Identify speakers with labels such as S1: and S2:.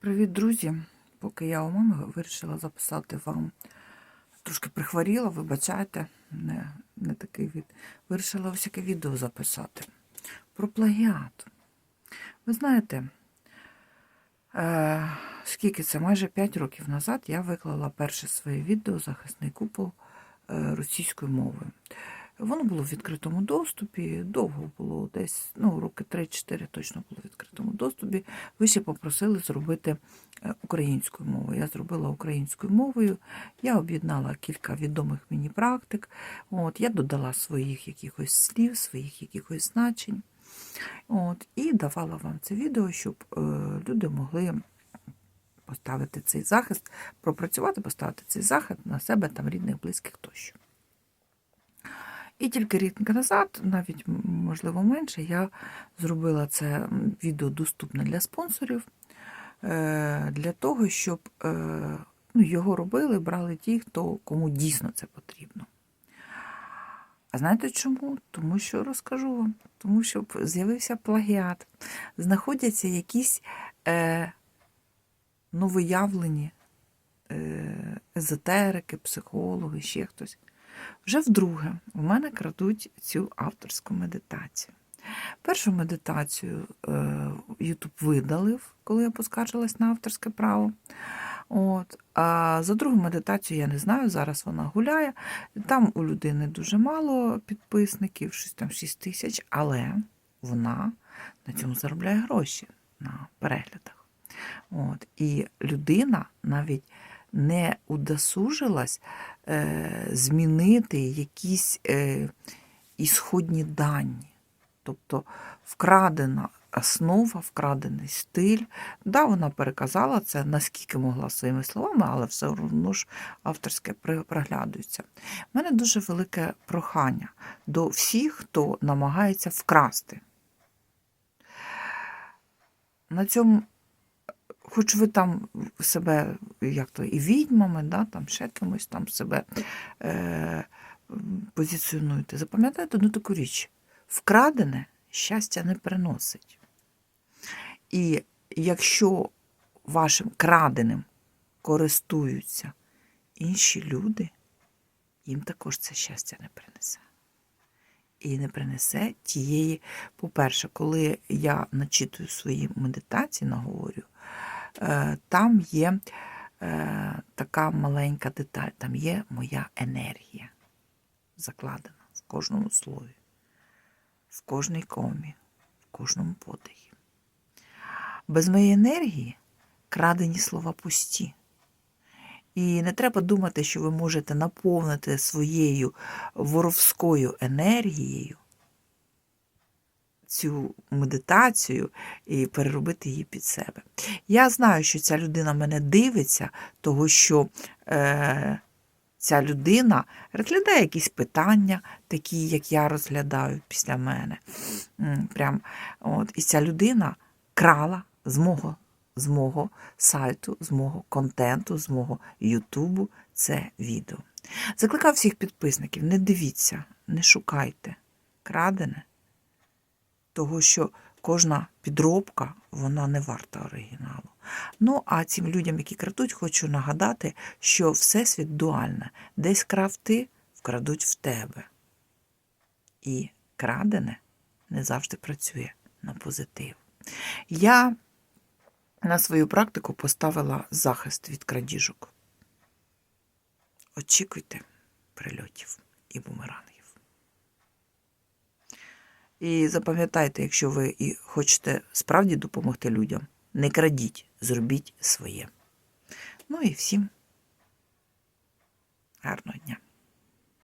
S1: Привіт, друзі! Поки я у мами вирішила записати вам. Трошки прихворіла, вибачайте, не, не такий від. Вирішила ось яке відео записати про плагіат. Ви знаєте, е, скільки це? Майже 5 років назад я виклала перше своє відео захисний купол е, російською мовою. Воно було в відкритому доступі, довго було десь, ну, роки 3-4 точно було в відкритому доступі. Ви ще попросили зробити е, українською мовою. Я зробила українською мовою, я об'єднала кілька відомих мені практик. От, я додала своїх якихось слів, своїх якихось значень. От, і давала вам це відео, щоб е, люди могли поставити цей захист, пропрацювати, поставити цей захист на себе, там, рідних, близьких тощо. І тільки рік назад, навіть можливо менше, я зробила це відео доступне для спонсорів, е, для того, щоб е, ну, його робили, брали ті, хто кому дійсно це потрібно. А знаєте чому? Тому що розкажу вам, тому що з'явився плагіат, знаходяться якісь е, новоявлені е, езотерики, психологи, ще хтось. Вже вдруге у мене крадуть цю авторську медитацію. Першу медитацію е, видалив, коли я поскаржилась на авторське право. От. А за другу медитацію я не знаю, зараз вона гуляє. Там у людини дуже мало підписників, щось там 6 тисяч, але вона на цьому заробляє гроші на переглядах. От. І людина навіть не удосужилась змінити якісь е, ісходні дані. Тобто вкрадена основа, вкрадений стиль. Да, вона переказала це, наскільки могла своїми словами, але все одно ж авторське проглядується. У мене дуже велике прохання до всіх, хто намагається вкрасти. На цьому хоч ви там себе, як то, і відьмами, да, там ще кимось там себе е, позиціонуєте. Запам'ятайте одну таку річ: вкрадене щастя не приносить. І якщо вашим краденим користуються інші люди, їм також це щастя не принесе. І не принесе тієї, по-перше, коли я начитую свої медитації, наговорю, там є е, така маленька деталь, там є моя енергія закладена в кожному слові, в кожній комі, в кожному подихі. Без моєї енергії крадені слова пусті. І не треба думати, що ви можете наповнити своєю воровською енергією цю медитацію і переробити її під себе. Я знаю, що ця людина мене дивиться, того що е, ця людина розглядає якісь питання, такі, як я розглядаю після мене. Прям, от, і ця людина крала з мого, з мого сайту, з мого контенту, з мого Ютубу це відео. Закликав всіх підписників, не дивіться, не шукайте крадене, того що кожна підробка вона не варта оригіналу. Ну, а цим людям, які крадуть, хочу нагадати, що Всесвіт дуальне. Десь крав ти, вкрадуть в тебе. І крадене не завжди працює на позитив. Я на свою практику поставила захист від крадіжок. Очікуйте прильотів і бумерангів. І запам'ятайте, якщо ви і хочете справді допомогти людям, не крадіть, зробіть своє. Ну і всім гарного дня.